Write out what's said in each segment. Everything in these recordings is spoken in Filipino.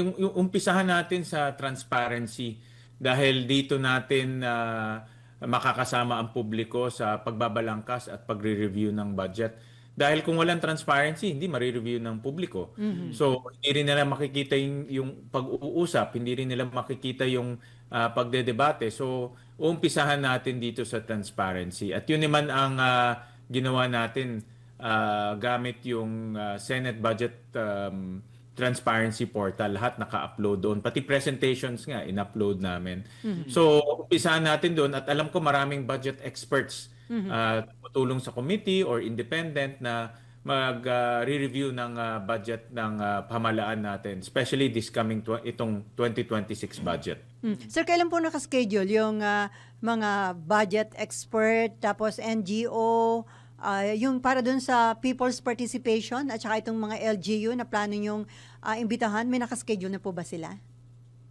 yung, yung umpisahan natin sa transparency dahil dito natin ah, makakasama ang publiko sa pagbabalangkas at pagre-review ng budget. Dahil kung walang transparency, hindi marireview ng publiko. So, hindi rin nila makikita yung, yung pag-uusap, hindi rin nila makikita yung ah, pagdedebate. So, uumpisahan natin dito sa transparency. At yun naman ang ah, ginawa natin ah, gamit yung ah, Senate Budget um, Transparency Portal. Lahat naka-upload doon. Pati presentations nga, in-upload namin. So, umpisahan natin doon at alam ko maraming budget experts ah, tumutulong sa committee or independent na mag-re-review ng ah, budget ng ah, pamahalaan natin, especially this coming tw- itong 2026 budget. Hmm. Sir, kailan po nakaschedule yung ah, mga budget expert, tapos NGO, ah, yung para dun sa people's participation at saka itong mga LGU na plano yung ah, imbitahan, may nakaschedule na po ba sila?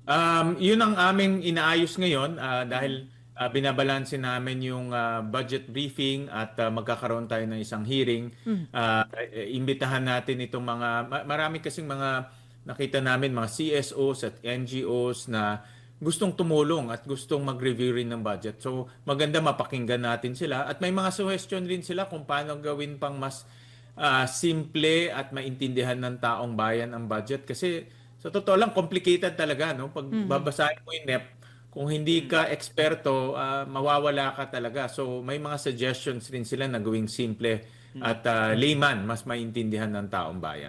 Um, yun ang aming inaayos ngayon ah, dahil ah, binabalanse namin yung ah, budget briefing at ah, magkakaroon tayo ng isang hearing. Ah, eh, imbitahan natin itong mga ma- marami kasing mga nakita namin mga CSOs at NGOs na gustong tumulong at gustong mag-review rin ng budget. So maganda mapakinggan natin sila. At may mga suggestion rin sila kung paano gawin pang mas ah, simple at maintindihan ng taong bayan ang budget. Kasi sa totoo lang complicated talaga no? Pag babasahin mo yung NEP kung hindi ka eksperto ah, mawawala ka talaga. So may mga suggestions rin sila na gawing simple at ah, layman mas maintindihan ng taong bayan